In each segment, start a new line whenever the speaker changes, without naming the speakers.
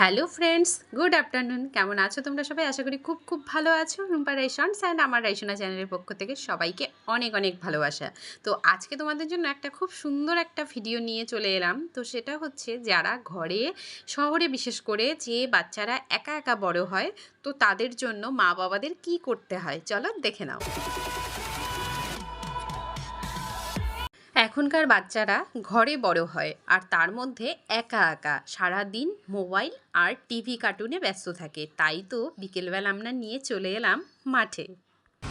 Hello friends, good afternoon. কেমন আছো তোমরা সবাই? আশা করি খুব খুব ভালো আছো। রুম্পা রাইসন্স অ্যান্ড আমার রাইসোনা চ্যানেলের পক্ষ থেকে সবাইকে অনেক অনেক ভালোবাসা। তো আজকে তোমাদের জন্য একটা খুব সুন্দর একটা ভিডিও নিয়ে চলে এলাম। তো সেটা হচ্ছে যারা ঘরে, শহরে বিশেষ করে যে বাচ্চারা একা একা বড় হয়, তো তাদের জন্য মা বাবাদের কি করতে হয়? চলো দেখে নাও। এখনকার বাচ্চারা ঘরে বড় হয় আর তার মধ্যে একা একা সারা দিন মোবাইল আর টিভি কার্টুনে ব্যস্ত থাকে। তাই তো বিকেলবেলা আমরা নিয়ে চলে এলাম মাঠে।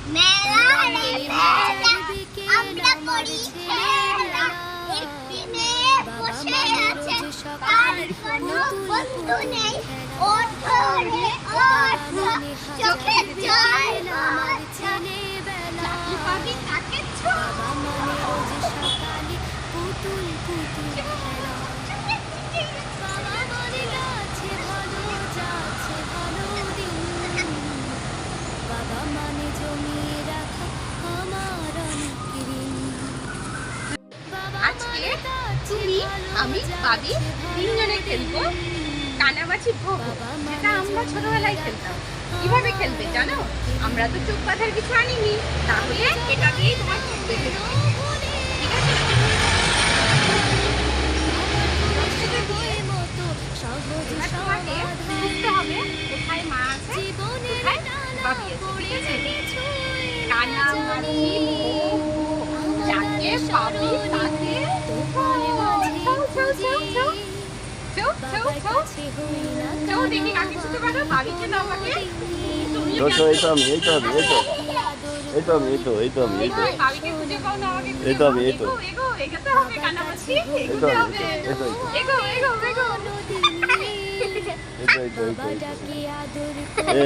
মেলা রে
তুমি, আমি, বাবি তিনজনে খেলব কানামাছি ভোগ। যেটা আমরা ছোটবেলায় খেলতাম। কীভাবে খেলবে জানো? আমরা তো চোখ বাঁধার কিছু আনিনি। তাহলে এটা দিয়েই তোমার
তো তো এই তো এই তো আমি এই তো আমি এই তো এই তো আমি এই তো
এই
তো আমি, এই তো। এই তো আমি এই তো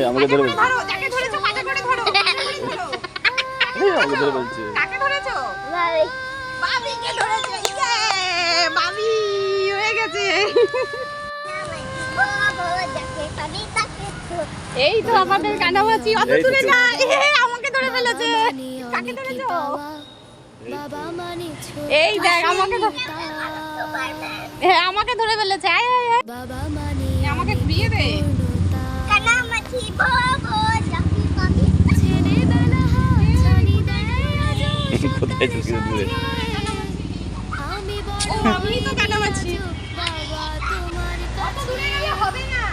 আমাকে ধরে বলছে আমাকে ধরে বলছে
ধরেছো? ইয়ে, বাবি হয়ে গেছে। এই তো আমাদের কানামাছি অত দূরে
চলে।
না এ, আমাকে ধরে ফেলেছে কাকে ধরেছো এই দেখ আমাকে ধরে হ্যাঁ আমাকে ধরে ফেলেছে আয় আয় আয়
বাবা মানে
আমাকে ঘুরিয়ে দে
হাতছানি দেয়
কোথায় চুকিয়ে দূরে
আমি
তো কানামাছি
বাবা তোমার
অত দূরে গেলে হবে না।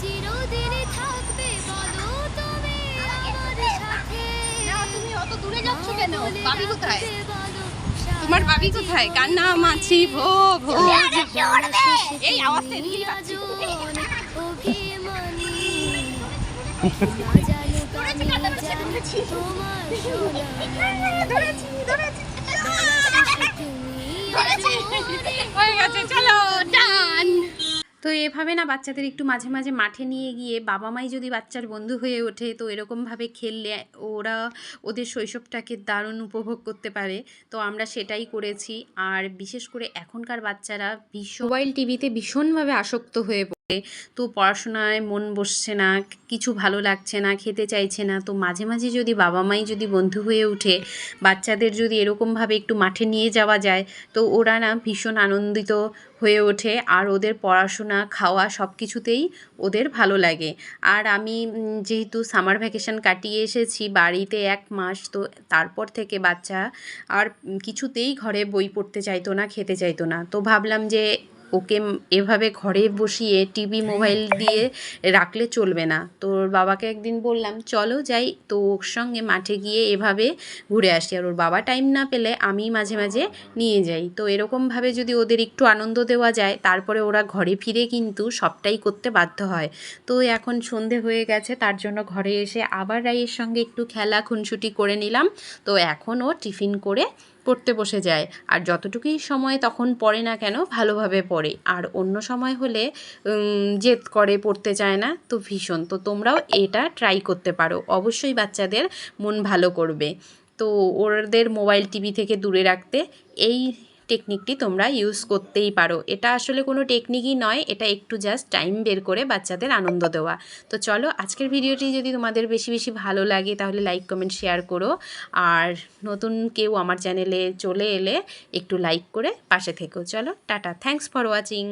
চিরদিনই থাকবে বলো তুমি আমার সাথে।
না তুমি অত দূরে যাচ্ছ কেন? বাবি কোথায়? তোমার বাবি কোথায়? কান্না মাছি ভো ভো। এই আওয়াজটা ধরেছি ধরেছি
তুমি
হয়ে গেছে চলো ডান। তো এভাবে না বাচ্চাদের একটু মাঝে মাঝে মাঠে নিয়ে গিয়ে বাবা মাই যদি বাচ্চার বন্ধু হয়ে ওঠে তো এরকমভাবে খেললে ওরা ওদের শৈশবটাকে দারুণ উপভোগ করতে পারে। তো আমরা সেটাই করেছি। আর বিশেষ করে এখনকার বাচ্চারা ভীষণ মোবাইল টিভিতে ভীষণভাবে আসক্ত হয়ে পড়ে। তো পড়াশোনায় মন বসছে না, কিছু ভালো লাগছে না, খেতে চাইছে না। তো মাঝে মাঝে যদি বাবা মাই যদি বন্ধু হয়ে ওঠে, বাচ্চাদের যদি এরকমভাবে একটু মাঠে নিয়ে যাওয়া যায়, তো ওরা না ভীষণ আনন্দিত হয়ে ওঠে। আর ওদের পড়াশোনা, খাওয়া সব কিছুতেই ওদের ভালো লাগে। আর আমি যেহেতু সামার ভ্যাকেশন কাটিয়ে এসেছি, বাড়িতে এক মাস, তো তারপর থেকে বাচ্চা আর কিছুতেই ঘরে বই পড়তে চাইতো না, খেতে চাইতো না। তো ভাবলাম যে ওকে এভাবে ঘরে বসিয়ে টিভি, মোবাইল দিয়ে রাখলে চলবে না। তো ওর বাবাকে একদিন বললাম, চলো যাই তো ওর সঙ্গে মাঠে গিয়ে এভাবে ঘুরে আসি। আর ওর বাবা টাইম না পেলে আমি মাঝে মাঝে নিয়ে যাই। তো এরকমভাবে যদি ওদের একটু আনন্দ দেওয়া যায়, তারপরে ওরা ঘরে ফিরে কিন্তু সবটাই করতে বাধ্য হয়। তো এখন সন্ধে হয়ে গেছে, তার জন্য ঘরে এসে আবার রাইয়ের সঙ্গে একটু খেলা খুনসুটি করে নিলাম। তো এখন ও টিফিন করে পড়তে বসে যায়। আর যতটুকুই সময় তখন পড়ে না কেন ভালোভাবে পড়ে। আর অন্য সময় হলে জেদ করে পড়তে চায় না। তো ভীষণ। তো তোমরাও এটা ট্রাই করতে পারো। অবশ্যই বাচ্চাদের মন ভালো করবে। তো ওদের মোবাইল টিভি থেকে দূরে রাখতে এই টেকনিকটি তোমরা ইউজ করতেই পারো। এটা আসলে কোনো টেকনিকই নয়, এটা একটু জাস্ট টাইম বের করে বাচ্চাদের আনন্দ দেওয়া। তো চলো, আজকের ভিডিওটি যদি তোমাদের বেশি বেশি ভালো লাগে, তাহলে লাইক কমেন্ট শেয়ার করো। আর নতুন কেউ আমার চ্যানেলে চলে এলে একটু লাইক করে পাশে থেকো। চলো, টাটা। Thanks for watching